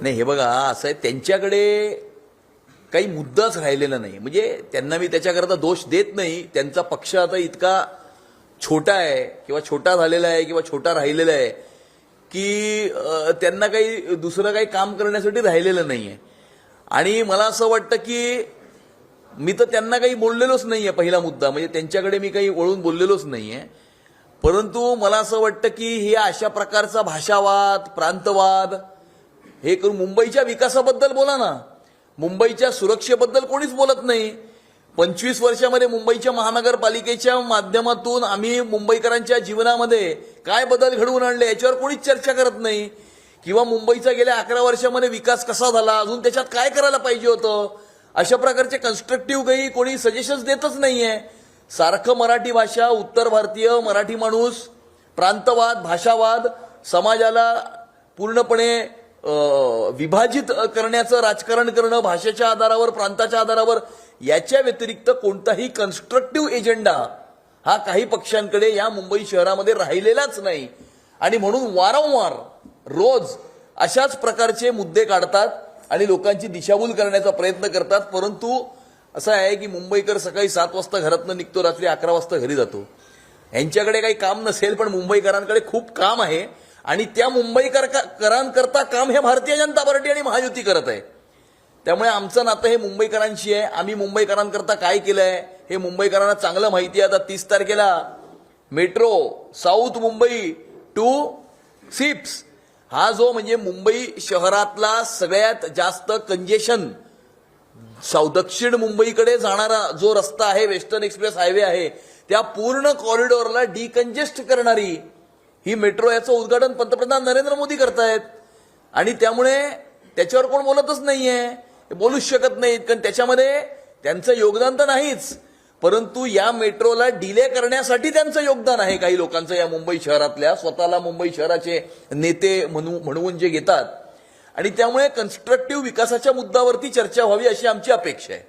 नाही हे बघा असं आहे त्यांच्याकडे काही मुद्दाच राहिलेला नाही. म्हणजे त्यांना मी त्याच्याकरता दोष देत नाही त्यांचा पक्ष आता इतका छोटा आहे किंवा छोटा झालेला आहे किंवा छोटा राहिलेला आहे की त्यांना काही दुसरं काही काम करण्यासाठी राहिलेलं नाही आहे आणि मला असं वाटतं की मी तर त्यांना काही बोललेलोच नाही आहे पहिला मुद्दा. म्हणजे त्यांच्याकडे मी काही वळून बोललेलोच नाही आहे परंतु मला असं वाटतं की हे अशा प्रकारचा भाषावाद प्रांतवाद हे करून मुंबईच्या विकासाबद्दल बोला ना. मुंबईच्या सुरक्षेबद्दल कोणीच बोलत नाही. पंचवीस वर्षामध्ये मुंबईच्या महानगरपालिकेच्या माध्यमातून आम्ही मुंबईकरांच्या जीवनामध्ये काय बदल घडवून आणले याच्यावर कोणीच चर्चा करत नाही. किंवा मुंबईचा गेल्या अकरा वर्षामध्ये विकास कसा झाला? अजून त्याच्यात काय करायला पाहिजे होतं? अशा प्रकारचे कन्स्ट्रक्टिव्ह काही कोणी सजेशन्स देतच नाहीये. सारखं मराठी भाषा उत्तर भारतीय मराठी माणूस प्रांतवाद भाषावाद समाजाला पूर्णपणे विभाजित करण्याचं राजकारण करणं भाषेच्या आधारावर प्रांताच्या आधारावर याच्या व्यतिरिक्त कोणताही कन्स्ट्रक्टिव्ह एजेंडा हा काही पक्षांकडे या मुंबई शहरामध्ये राहिलेलाच नाही. आणि म्हणून वारंवार रोज अशाच प्रकारचे मुद्दे काढतात आणि लोकांची दिशाभूल करण्याचा प्रयत्न करतात. परंतु असं आहे की मुंबईकर सकाळी सात वाजता घरातनं निघतो रात्री अकरा वाजता घरी जातो. यांच्याकडे काही काम नसेल पण मुंबईकरांकडे खूप काम आहे. आणि त्या मुंबईकर करांकरता काम हे भारतीय जनता पार्टी आणि महायुती करत आहे. त्यामुळे आमचं नातं हे मुंबईकरांशी आहे. आम्ही मुंबईकरांकरता काय केलं आहे हे मुंबईकरांना चांगलं माहिती आहे. आता तीस तारखेला metro south Mumbai to SEEPZ. हा जो म्हणजे मुंबई शहरातला सगळ्यात जास्त कंजेशन साऊ दक्षिण मुंबईकडे जाणारा जो रस्ता आहे वेस्टर्न एक्सप्रेस हायवे आहे त्या पूर्ण कॉरिडॉरला डिकंजेस्ट करणारी ही मेट्रो याचं उद्घाटन पंतप्रधान नरेंद्र मोदी करतायत. आणि त्यामुळे त्याच्यावर कोण बोलतच नाहीये. ते बोलूच शकत नाहीत. कारण त्याच्यामध्ये त्यांचं योगदान तर नाहीच. परंतु या मेट्रोला डिले करण्यासाठी त्यांचं योगदान आहे काही लोकांचं या मुंबई शहरातल्या. स्वतःला मुंबई शहराचे नेते म्हणू म्हणवून जे घेतात. आणि त्यामुळे कन्स्ट्रक्टिव्ह विकासाच्या मुद्द्यावरती चर्चा व्हावी अशी आमची अपेक्षा आहे.